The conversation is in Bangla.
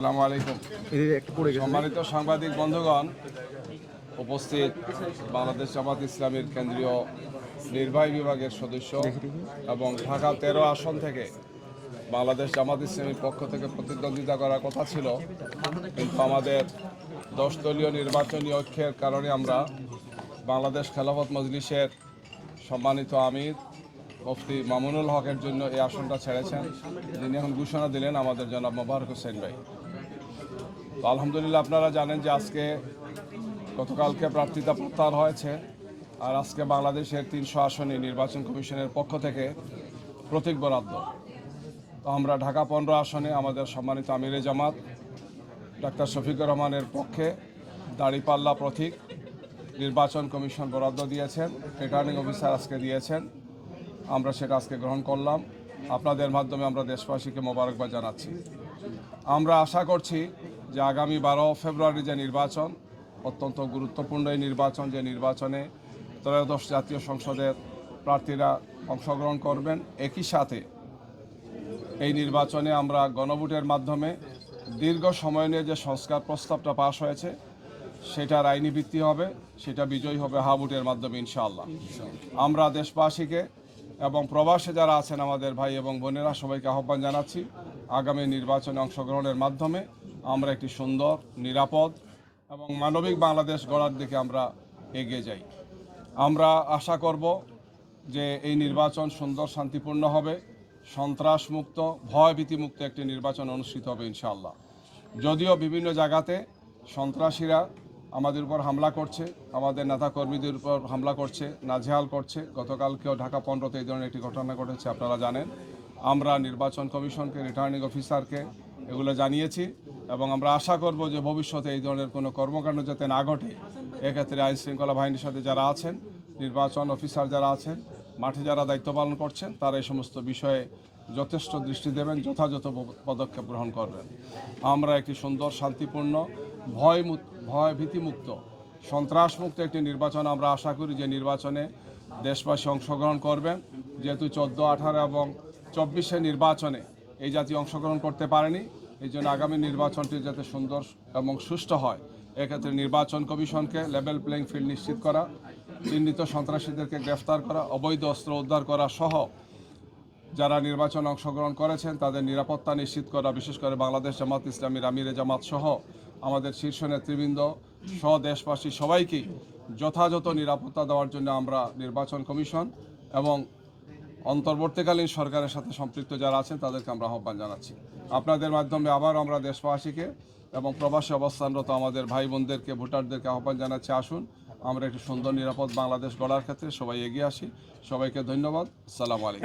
আসসালামু আলাইকুম। সম্মানিত সাংবাদিক বন্ধুগণ উপস্থিত বাংলাদেশ জামাত ইসলামীর কেন্দ্রীয় নির্বাহী বিভাগের সদস্য এবং ঢাকা তেরো আসন থেকে বাংলাদেশ জামাত ইসলামীর পক্ষ থেকে প্রতিদ্বন্দ্বিতা করার কথা ছিল। কিন্তু আমাদের দশ দলীয় নির্বাচনী ঐক্যের কারণে আমরা বাংলাদেশ খেলাফত মজলিসের সম্মানিত আমির মুফতি মামুনুল হকের জন্য এই আসনটা ছেড়েছেন। যিনি এখন ঘোষণা দিলেন আমাদের জনাব মোবারক হোসেন ভাই। তো আলহামদুলিল্লাহ আপনারা জানেন যে আজকে গতকালকে প্রার্থিতা প্রত্যাহার হয়েছে আর আজকে বাংলাদেশের তিনশো আসনে নির্বাচন কমিশনের পক্ষ থেকে প্রতীক বরাদ্দ। তো আমরা ঢাকা পনেরো আসনে আমাদের সম্মানিত আমিরে জামাত, ডাক্তার শফিকুর রহমানের পক্ষে দাড়িপাল্লা প্রতীক নির্বাচন কমিশন বরাদ্দ দিয়েছেন রিটার্নিং অফিসার আজকে দিয়েছেন। আমরা সেটা আজকে গ্রহণ করলাম। আপনাদের মাধ্যমে আমরা দেশবাসীকে মোবারকবাদ জানাচ্ছি। আমরা আশা করছি যে আগামী বারো ফেব্রুয়ারি যে নির্বাচন, অত্যন্ত গুরুত্বপূর্ণ এই নির্বাচন, যে নির্বাচনে ত্রয়োদশ জাতীয় সংসদের প্রার্থীরা অংশগ্রহণ করবেন। একই সাথে এই নির্বাচনে আমরা গণভোটের মাধ্যমে দীর্ঘ সময় নিয়ে যে সংস্কার প্রস্তাবটা পাশ হয়েছে, সেটার আইনি ভিত্তি হবে, সেটা বিজয়ী হবে হা ভোটের মাধ্যমে ইনশাআল্লাহ। আমরা দেশবাসীকে এবং প্রবাসে যারা আছেন আমাদের ভাই এবং বোনেরা সবাইকে আহ্বান জানাচ্ছি, আগামী নির্বাচনে অংশগ্রহণের মাধ্যমে আমরা একটি সুন্দর, নিরাপদ এবং মানবিক বাংলাদেশ গড়ার দিকে আমরা এগিয়ে যাই। আমরা আশা করব যে এই নির্বাচন সুন্দর, শান্তিপূর্ণ হবে, সন্ত্রাসমুক্ত, ভয়ভীতিমুক্ত একটি নির্বাচন অনুষ্ঠিত হবে ইনশাআল্লাহ। যদিও বিভিন্ন জায়গাতে সন্ত্রাসীরা আমাদের উপর হামলা করছে, আমাদের নেতা কর্মীদের উপর হামলা করছে, নাজেহাল করছে। গতকালকেও ঢাকা পনেরোতে এই ধরনের একটি ঘটনা ঘটেছে, আপনারা জানেন। আমরা নির্বাচন কমিশনকে, রিটার্নিং অফিসারকে এগুলো জানিয়েছি এবং আমরা আশা করব যে ভবিষ্যতে এই ধরনের কোনো কর্মকাণ্ড যাতে না ঘটে, এক্ষেত্রে আইন শৃঙ্খলা বাহিনীর সাথে যারা আছেন, নির্বাচন অফিসার যারা আছেন, মাঠে যারা দায়িত্ব পালন করছেন, তারা এই সমস্ত বিষয়ে যথেষ্ট দৃষ্টি দেবেন, যথাযথ পদক্ষেপ গ্রহণ করবেন। আমরা একটি সুন্দর, শান্তিপূর্ণ, ভয় ভয় ভীতিমুক্ত, সন্ত্রাসমুক্ত একটি নির্বাচন আমরা আশা করি যে নির্বাচনে দেশবাসী অংশগ্রহণ করবেন। যেহেতু চোদ্দ, আঠারো এবং চব্বিশে নির্বাচনে এই জাতীয় অংশগ্রহণ করতে পারেনি। এই জন্য আগামী নির্বাচনটি যাতে সুন্দর এবং সুষ্ঠু হয়, এক্ষেত্রে নির্বাচন কমিশনকে লেভেল প্লেইং ফিল্ড নিশ্চিত করা, চিহ্নিত সন্ত্রাসীদেরকে গ্রেফতার করা, অবৈধ অস্ত্র উদ্ধার করা সহ যারা নির্বাচন অংশগ্রহণ করেছেন তাদের নিরাপত্তা নিশ্চিত করা, বিশেষ করে বাংলাদেশ জামাত ইসলামীর আমিরে জামাত সহ আমাদের শীর্ষ নেতৃবৃন্দ সহ দেশবাসী সবাইকে যথাযথ নিরাপত্তা দেওয়ার জন্য আমরা নির্বাচন কমিশন এবং অন্তর্বর্তীকালীন সরকারের সাথে সম্পৃক্ত যারা আছেন, তাদেরকে আমরা আহ্বান জানাচ্ছি। আপনাদের মাধ্যমে আবার আমরা দেশবাসীকে এবং প্রবাসী অবস্থানরত আমাদের ভাই বোনদেরকে, ভোটারদেরকে আহ্বান জানাচ্ছি। আসুন, আমরা একটি সুন্দর, নিরাপদ বাংলাদেশ গড়ার ক্ষেত্রে সবাই এগিয়ে আসি। সবাইকে ধন্যবাদ। সালাম আলাইকুম।